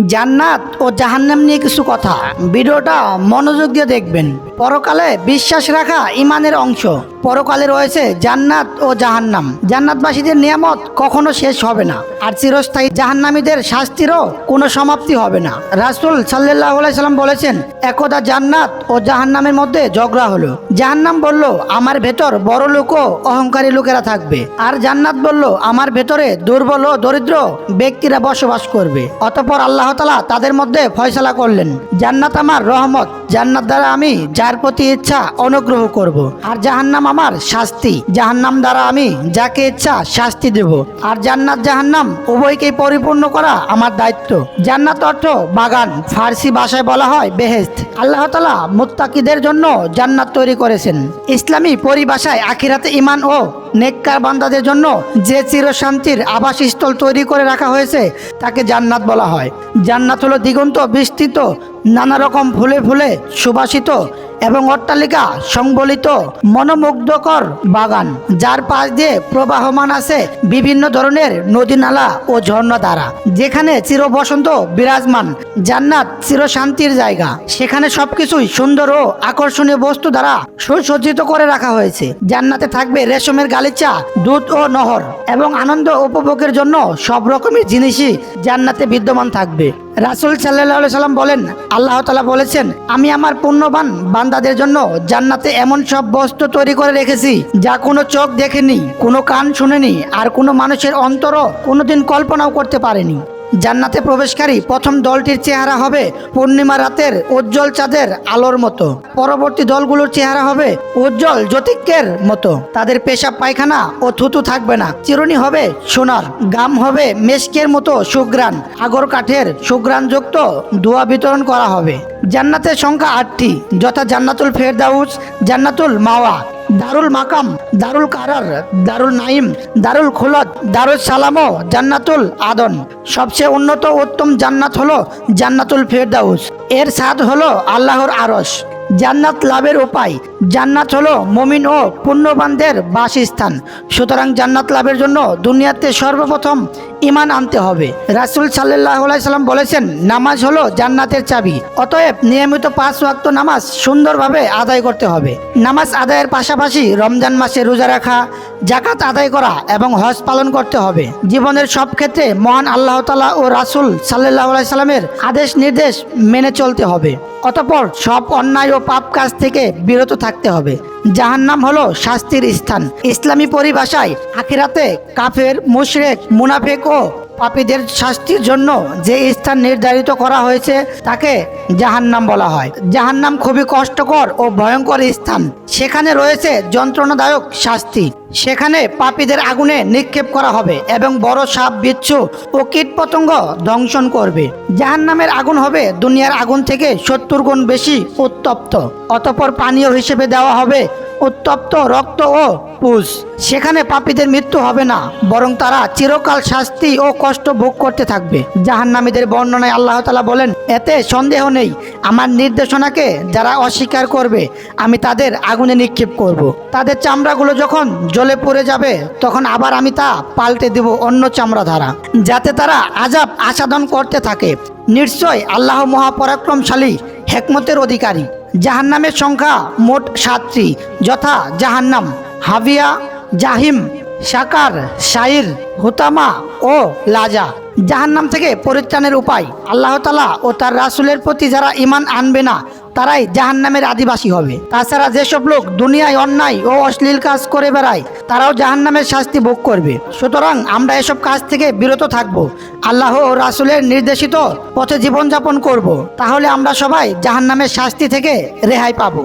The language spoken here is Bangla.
জান্নাত ও জাহান্নাম নিয়ে কিছু কথা। ভিডিওটা মনোযোগ দিয়ে দেখবেন। পরকালে বিশ্বাস রাখা ইমানের অংশ। পরকালে রয়েছে জান্নাত ও জাহান্নাম। জান্নাতবাসীদের নিয়ামত কখনো শেষ হবে না। আর চিরস্থায়ী জাহান্নামীদের শাস্তিরও কোনো সমাপ্তি হবে না। রাসুল সাল্লাহ সাল্লাম বলেছেন, একদা জান্নাত ও জাহান্নামের মধ্যে ঝগড়া হলো। জাহান্নাম বলল, আমার ভেতর বড় লোক ও অহংকারী লোকেরা থাকবে। আর জান্নাত বলল, আমার ভেতরে দুর্বল ও দরিদ্র ব্যক্তিরা বসবাস করবে। অতপর আল্লাহ তালা তাদের মধ্যে ফয়সালা করলেন। জান্নাত আমার রহমত, জান্নাত দ্বারা আমি যার প্রতি ইচ্ছা অনুগ্রহ করব। আর জাহান্নাম আমার শাস্তি, জাহান্নাম দ্বারা আমি যাকে ইচ্ছা শাস্তি দেব। আর জান্নাত, জাহান্নাম উভয়কেই পরিপূর্ণ করা আমার দায়িত্ব। জান্নাত অর্থ বাগান, ফার্সি ভাষায় বলা হয় বেহেস্ত আল্লাহ তালা মুত্তাকিদের জন্য জান্নাত তৈরি করেছেন। ইসলামী পরিভাষায় আখিরাতে ইমান ও নেককার বান্দাদের জন্য যে চিরশান্তির আবাসস্থল তৈরি করে রাখা হয়েছে, তাকে জান্নাত বলা হয়। জান্নাত হলো দিগন্ত বিস্তৃত, নানা রকম ফুলে ফুলে সুবাসিত এবং অট্টালিকা সংবলিত মনোমুগ্ধকর বাগান, যার পাশ দিয়ে প্রবাহমান আছে বিভিন্ন ধরনের নদী নালা ও ঝর্ণা দ্বারা যেখানে চির বসন্ত বিরাজমান, জান্নাত চির শান্তির জায়গা। সেখানে সবকিছুই সুন্দর ও আকর্ষণীয় বস্তু দ্বারা সুসজ্জিত করে রাখা হয়েছে। জান্নাতে থাকবে রেশমের গালিচা, দুধ ও নহর, এবং আনন্দ উপভোগের জন্য সব রকমের জিনিসই জান্নাতে বিদ্যমান থাকবে। রাসুল সাল্লাহ সাল্লাম বলেন, আল্লাহ তালা বলেছেন, আমি আমার পুণ্যবান বান্দাদের জন্য জান্নাতে এমন সব বস্তু তৈরি করে রেখেছি যা কোনো চোখ দেখেনি, কোনো কান শুনেনি, আর কোনো মানুষের অন্তরও কোনোদিন কল্পনাও করতে পারেনি। জান্নাতে প্রবেশকারী প্রথম দলটির চেহারা হবে পূর্ণিমা রাতের উজ্জ্বল চাঁদের আলোর মতো। পরবর্তী দলগুলোর চেহারা হবে উজ্জ্বল জ্যোতিকের মতো। তাদের পেশাব পায়খানা ও থুতু থাকবে না। চিরুনি হবে সোনার, গাম হবে মেশকের মতো সুগ্রান আগর কাঠের সুগ্রানযুক্ত ধোয়া বিতরণ করা হবে। জান্নাতের সংখ্যা আটটি। যথা জান্নাতুল ফেরদাউস, জান্নাতুল মাওয়া। দারুল মাকাম, দারুল কারার, দারুল নাইম দারুল খুলত দারুল সালামো, জান্নাতুল আদন। সবচেয়ে উন্নত উত্তম জান্নাত হলো জান্নাতুল ফেরদাউস। এর স্বাদ হলো আল্লাহর আরস জান্নাত লাভের উপায়, জান্নাত হলো মমিন ও পুণ্যবানদের বাসস্থান। সুতরাং জান্নাত লাভের জন্য দুনিয়াতে সর্বপ্রথম ইমান আনতে হবে। রাসুল সাল্লাম বলেছেন, নামাজ হলো জান্নাতের চাবি। অতএব নিয়মিত পাঁচ ওয়াক্ত নামাজ সুন্দরভাবে আদায় করতে হবে। নামাজ আদায়ের পাশাপাশি রমজান মাসে রোজা রাখা জাকাত আদায় করা এবং হজ পালন করতে হবে। জীবনের সব ক্ষেত্রে মহান আল্লাহ তালা ও রাসুল সাল্লাহ সাল্লামের আদেশ নির্দেশ মেনে চলতে হবে। অতপর সব অন্যায় ও পাপ কাজ থেকে বিরত থাকতে হবে। জাহান্নাম হলো শাস্তির স্থান। ইসলামী পরিভাষায় আখিরাতে কাফের, মুশরেক, মুনাফেক ও পাপীদের শাস্তির জন্য যে স্থান নির্ধারিত করা হয়েছে তাকে জাহান্নাম বলা হয়। জাহান্নাম খুবই কষ্টকর ও ভয়ঙ্কর স্থান। সেখানে রয়েছে যন্ত্রণাদায়ক শাস্তি। সেখানে পাপীদের আগুনে নিক্ষেপ করা হবে এবং বড় সাপ, বিচ্ছু ও কীটপতঙ্গ দংশন করবে। জাহান্নামের আগুন হবে দুনিয়ার আগুন থেকে সত্তর গুণ বেশি উত্তপ্ত। অতপর পানীয় হিসেবে দেওয়া হবে উত্তপ্ত রক্ত ও পুষ। সেখানে পাপীদের মৃত্যু হবে না, বরং তারা চিরকাল শাস্তি ও কষ্ট ভোগ করতে থাকবে। জাহান্নামীদের বর্ণনায় আল্লাহ তালা বলেন, এতে সন্দেহ নেই আমার নির্দেশনাকে যারা অস্বীকার করবে, আমি তাদের আগুনে নিক্ষেপ করব। তাদের চামড়াগুলো যখন জলে পড়ে যাবে, তখন আবার আমি তা পাল্টে দেব অন্য চামড়া ধারা যাতে তারা আজাব আসাদন করতে থাকে। নিশ্চয় আল্লাহ মহাপরাক্রমশালী, হেকমতের অধিকারী। জাহান্নামের সংখ্যা মোট সাতটি, যথা জাহান্নাম, হাবিয়া, জাহিম সাকার শাইর, হুতামা ও লাজা। জাহান্নাম থেকে পরিত্রাণের উপায়। আল্লাহ তালা ও তার রাসুলের প্রতি যারা ইমান আনবে না, তারাই জাহান্নামের আদিবাসী হবে। তাছাড়া যেসব লোক দুনিয়ায় অন্যায় ও অশ্লীল কাজ করে বেড়ায়, তারাও জাহান্নামের শাস্তি ভোগ করবে। সুতরাং আমরা এসব কাজ থেকে বিরত থাকব। আল্লাহ ও রাসুলের নির্দেশিত পথে জীবনযাপন করব। তাহলে আমরা সবাই জাহান্নামের শাস্তি থেকে রেহাই পাবো।